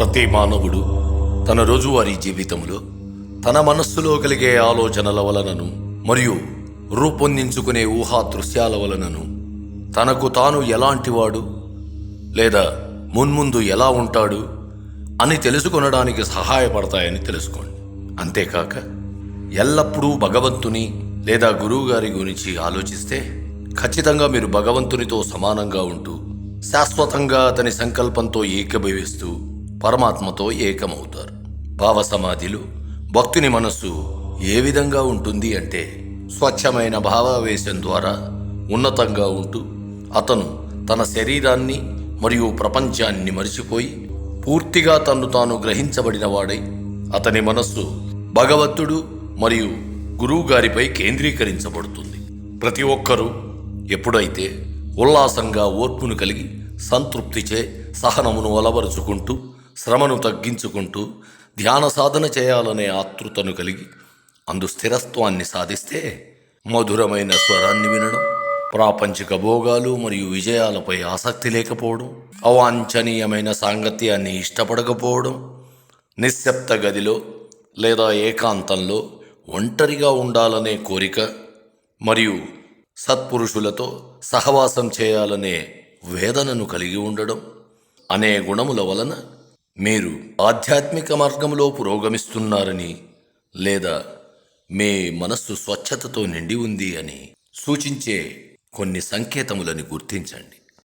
ప్రతి మానవుడు తన రోజువారీ జీవితంలో తన మనస్సులో కలిగే ఆలోచనల వలనను మరియు రూపొందించుకునే ఊహా దృశ్యాల వలనను తనకు తాను ఎలాంటివాడు లేదా మున్ముందు ఎలా ఉంటాడు అని తెలుసుకొనడానికి సహాయపడతాయని తెలుసుకోండి. అంతేకాక ఎల్లప్పుడూ భగవంతుని లేదా గురువుగారి గురించి ఆలోచిస్తే ఖచ్చితంగా మీరు భగవంతునితో సమానంగా ఉంటూ శాశ్వతంగా అతని సంకల్పంతో ఏకభవిస్తూ పరమాత్మతో ఏకమవుతారు. భావ సమాధిలో భక్తుని మనస్సు ఏ విధంగా ఉంటుంది అంటే స్వచ్ఛమైన భావావేశం ద్వారా ఉన్నతంగా ఉంటూ అతను తన శరీరాన్ని మరియు ప్రపంచాన్ని మరిచిపోయి పూర్తిగా తన్ను తాను గ్రహించబడినవాడై అతని మనస్సు భగవంతుడు మరియు గురువుగారిపై కేంద్రీకరించబడుతుంది. ప్రతి ఒక్కరూ ఎప్పుడైతే ఉల్లాసంగా ఓర్పును కలిగి సంతృప్తిచే సహనమును అలవరుచుకుంటూ శ్రమను తగ్గించుకుంటూ ధ్యాన సాధన చేయాలనే ఆతృతను కలిగి అందు స్థిరత్వాన్ని సాధిస్తే మధురమైన స్వరాన్ని వినడం ప్రాపంచిక భోగాలు మరియు విజయాలపై ఆసక్తి లేకపోవడం అవాంఛనీయమైన సాంగత్యాన్ని ఇష్టపడకపోవడం నిశ్శబ్ద గదిలో లేదా ఏకాంతంలో ఒంటరిగా ఉండాలనే కోరిక మరియు సత్పురుషులతో సహవాసం చేయాలనే వేదనను కలిగి ఉండడం అనే గుణముల వలన మీరు ఆధ్యాత్మిక మార్గంలో పురోగమిస్తున్నారని లేదా మీ మనస్సు స్వచ్ఛతతో నిండి ఉంది అని సూచించే కొన్ని సంకేతములని గుర్తించండి.